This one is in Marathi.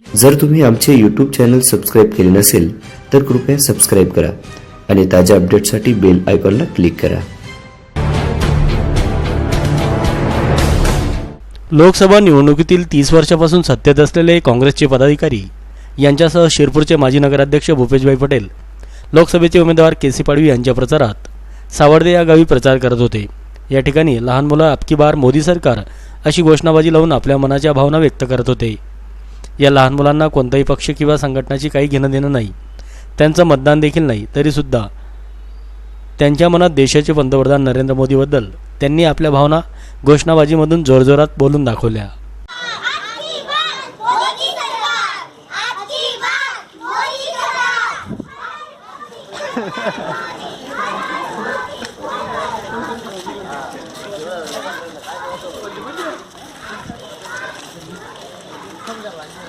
जर तुम्ही आमचे यूट्यूब चॅनल सबस्क्राईब केले नसेल तर कृपया सबस्क्राईब करा आणि ताज्या अपडेटसाठी बेल आयकॉनला क्लिक करा. लोकसभा निवडणुकीतील तीस वर्षापासून सत्तेत असलेले काँग्रेसचे पदाधिकारी यांच्यासह शिरपूरचे माजी नगराध्यक्ष भूपेशभाई पटेल लोकसभेचे उमेदवार के सी पाडवी यांच्या प्रचारात सावर्डे या गावी प्रचार करत होते. या ठिकाणी लहान मुलं आपकी बार मोदी सरकार अशी घोषणाबाजी लावून आपल्या मनाच्या भावना व्यक्त करत होते. या लहान मुलांना कोणताही पक्ष किंवा संघटनाची काही घेणं देणं नाही. त्यांचं मतदान देखील नाही तरीसुद्धा त्यांच्या मनात देशाचे पंतप्रधान नरेंद्र मोदीबद्दल त्यांनी आपल्या भावना घोषणाबाजीमधून जोरजोरात बोलून दाखवल्या.